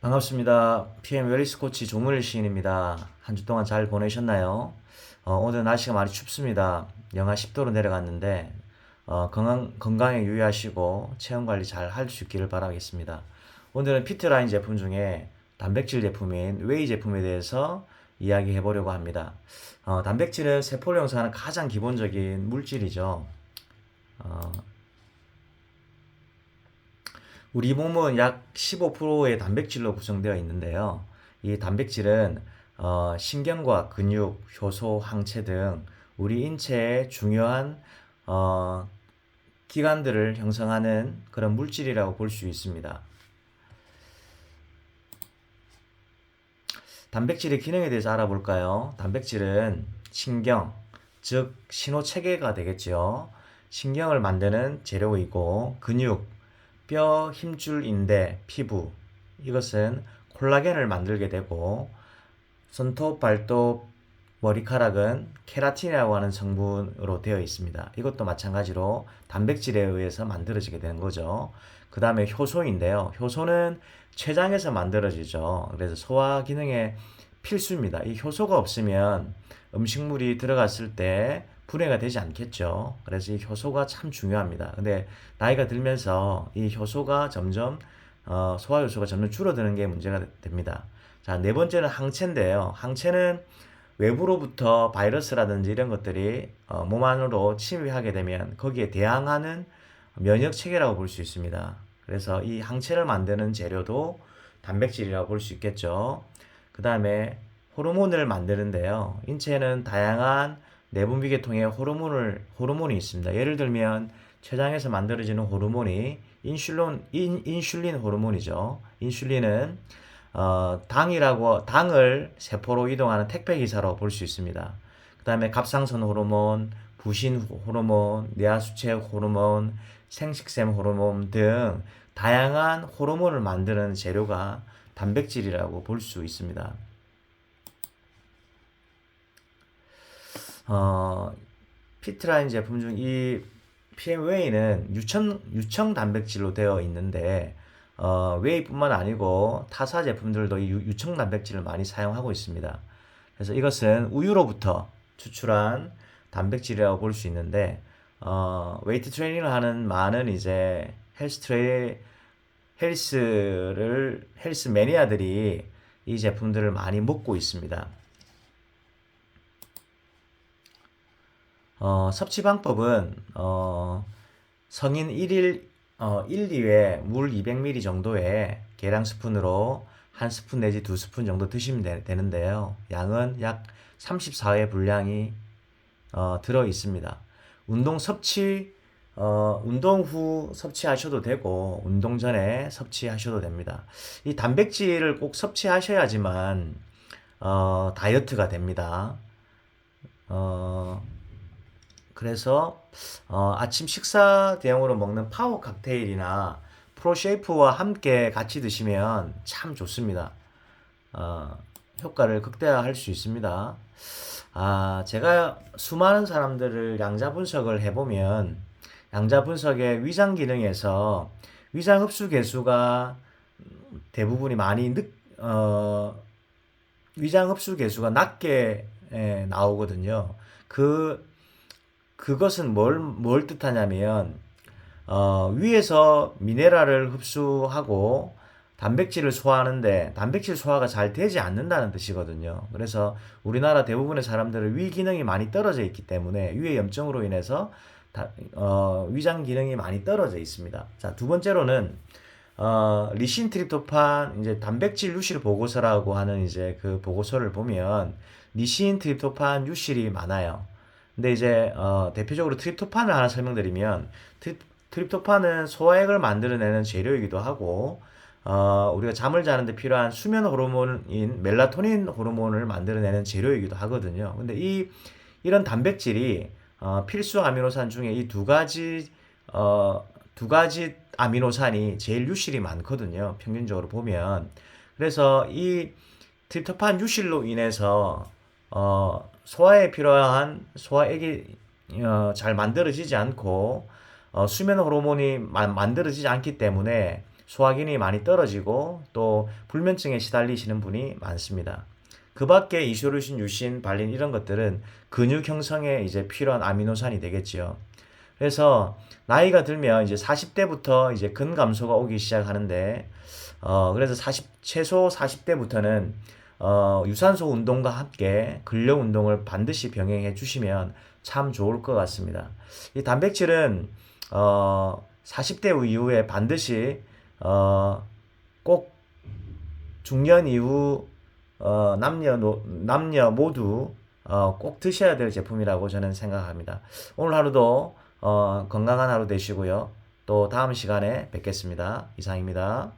반갑습니다. PM 웰리스 코치 조문일 시인입니다. 한 주 동안 잘 보내셨나요? 어, 오늘 날씨가 많이 춥습니다. 영하 10도로 내려갔는데 어, 건강, 건강에 유의하시고 체온 관리 잘 할 수 있기를 바라겠습니다. 오늘은 피트라인 제품 중에 단백질 제품인 웨이 제품에 대해서 이야기해 보려고 합니다. 어, 단백질은 세포를 형성하는 가장 기본적인 물질이죠. 어, 우리 몸은 약 15%의 단백질로 구성되어 있는데요. 이 단백질은 어, 신경과 근육, 효소, 항체 등 우리 인체의 중요한 어, 기관들을 형성하는 그런 물질이라고 볼 수 있습니다. 단백질의 기능에 대해서 알아볼까요? 단백질은 신경, 즉 신호 체계가 되겠죠. 신경을 만드는 재료이고 근육, 뼈, 힘줄, 인대, 피부 이것은 콜라겐을 만들게 되고 손톱, 발톱, 머리카락은 케라틴이라고 하는 성분으로 되어 있습니다. 이것도 마찬가지로 단백질에 의해서 만들어지게 되는 거죠. 그 다음에 효소인데요. 효소는 췌장에서 만들어지죠. 그래서 소화 기능에 필수입니다. 이 효소가 없으면 음식물이 들어갔을 때 분해가 되지 않겠죠. 그래서 이 효소가 참 중요합니다. 근데 나이가 들면서 이 효소가 점점 어, 소화 효소가 점점 줄어드는 게 문제가 됩니다. 자, 네 번째는 항체인데요. 항체는 외부로부터 바이러스라든지 이런 것들이 어, 몸 안으로 침입하게 되면 거기에 대항하는 면역 체계라고 볼 수 있습니다. 그래서 이 항체를 만드는 재료도 단백질이라고 볼 수 있겠죠. 그 다음에 호르몬을 만드는데요. 인체에는 다양한 내분비 계통의 호르몬을 호르몬이 있습니다. 예를 들면 췌장에서 만들어지는 호르몬이 인슐린 인, 인슐린 호르몬이죠. 인슐린은 어, 당이라고 당을 세포로 이동하는 택배 기사로 볼 수 있습니다. 그다음에 갑상선 호르몬, 부신 호르몬, 뇌하수체 호르몬, 생식샘 호르몬 등 다양한 호르몬을 만드는 재료가 단백질이라고 볼 수 있습니다. 어, 피트라인 제품 중 이 PM 웨이는 유청, 유청 단백질로 되어 있는데 어, 웨이뿐만 아니고 타사 제품들도 이 유, 유청 단백질을 많이 사용하고 있습니다. 그래서 이것은 우유로부터 추출한 단백질이라고 볼 수 있는데 어, 웨이트 트레이닝을 하는 많은 이제 헬스 트레 헬스를 헬스 매니아들이 이 제품들을 많이 먹고 있습니다. 어, 섭취 방법은 어, 성인 1일 어, 1, 2회 물 200ml 정도의 계량 스푼으로 한 스푼 내지 두 스푼 정도 드시면 되, 되는데요. 양은 약 34회 분량이 어, 들어 있습니다. 운동 섭취 어, 운동 후 섭취하셔도 되고 운동 전에 섭취하셔도 됩니다. 이 단백질을 꼭 섭취하셔야지만 어, 다이어트가 됩니다. 어, 그래서 어, 아침 식사 대용으로 먹는 파워 칵테일이나 프로쉐이프와 함께 같이 드시면 참 좋습니다. 어, 효과를 극대화할 수 있습니다. 아, 제가 수많은 사람들을 양자 분석을 해보면 양자 분석의 위장 기능에서 위장 흡수 개수가 대부분이 많이 늦, 어, 위장 흡수 개수가 낮게 에, 나오거든요. 그 그것은 뭘, 뭘 뜻하냐면, 어, 위에서 미네랄을 흡수하고 단백질을 소화하는데 단백질 소화가 잘 되지 않는다는 뜻이거든요. 그래서 우리나라 대부분의 사람들은 위 기능이 많이 떨어져 있기 때문에 위의 염증으로 인해서 다, 어, 위장 기능이 많이 떨어져 있습니다. 자, 두 번째로는 어, 리신 트립토판 이제 단백질 유실 보고서라고 하는 이제 그 보고서를 보면 리신 트립토판 유실이 많아요. 근데 이제 어, 대표적으로 트립토판을 하나 설명드리면 트립, 트립 토판은 소화액을 만들어내는 재료이기도 하고 어, 우리가 잠을 자는데 필요한 수면 호르몬인 멜라토닌 호르몬을 만들어내는 재료이기도 하거든요. 근데 이 이런 단백질이 어, 필수 아미노산 중에 이 두 가지 어, 두 가지 아미노산이 제일 유실이 많거든요. 평균적으로 보면 그래서 이 트립토판 유실로 인해서 어, 소화에 필요한 소화액이 어, 잘 만들어지지 않고 어, 수면 호르몬이 마, 만들어지지 않기 때문에 소화기능이 많이 떨어지고 또 불면증에 시달리시는 분이 많습니다. 그 밖에 이소루신, 유신, 발린 이런 것들은 근육 형성에 이제 필요한 아미노산이 되겠지요. 그래서 나이가 들면 이제 40대부터 이제 근감소가 오기 시작하는데 어 그래서 40 최소 40대부터는 어 유산소 운동과 함께 근력 운동을 반드시 병행해 주시면 참 좋을 것 같습니다. 이 단백질은 어 40대 이후에 반드시 어 꼭 중년 이후 어, 남녀 노- 남녀 모두 어, 꼭 드셔야 될 제품이라고 저는 생각합니다. 오늘 하루도 어, 건강한 하루 되시고요. 또 다음 시간에 뵙겠습니다. 이상입니다.